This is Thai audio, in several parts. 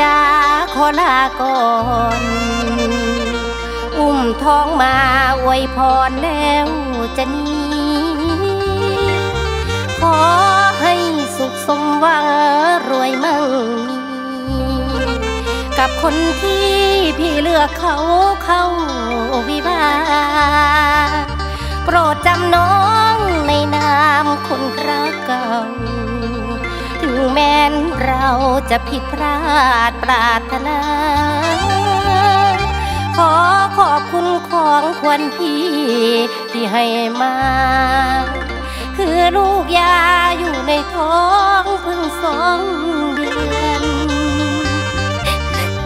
จ้าขอลาก่อนอุ้มท้องมาอวยพรแล้วจะนี้ขอให้สุขสมหวังรวยมั่งมี กับคนที่พี่เลือกเขาเข้า จะผิดพลาดปรารถนาขอขอบคุณของควรพี่ที่ให้มา คือลูกยาอยู่ในท้องเพิ่งสองเดือน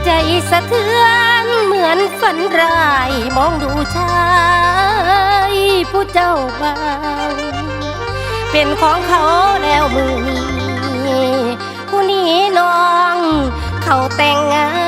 ใจสะเทือนเหมือนฝันร้ายมองดูชายผู้เจ้าบ่าวเป็นของเขาแล้วมือนี ผู้นี้น้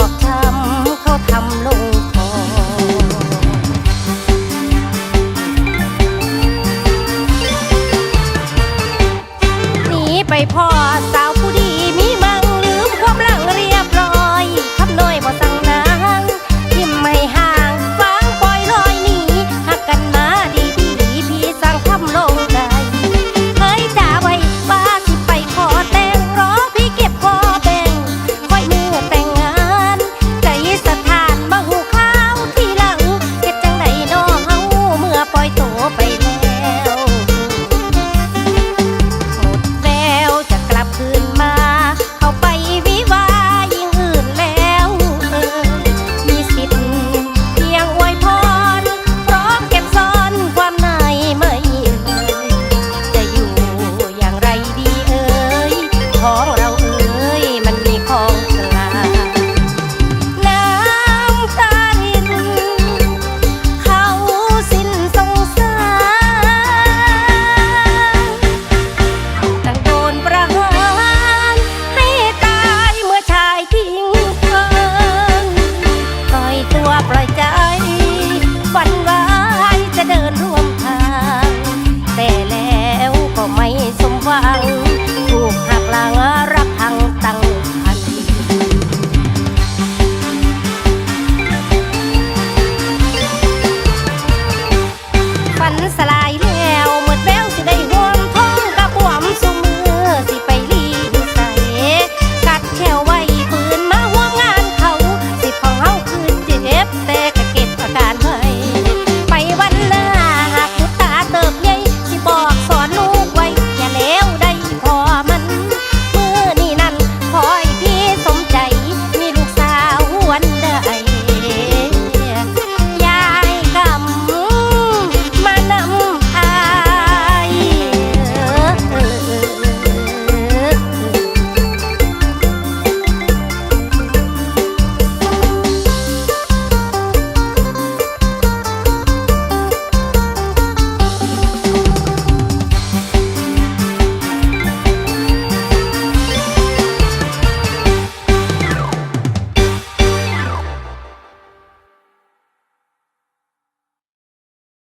อกช้ำเขาทำลงคอหนีไปพ่อสา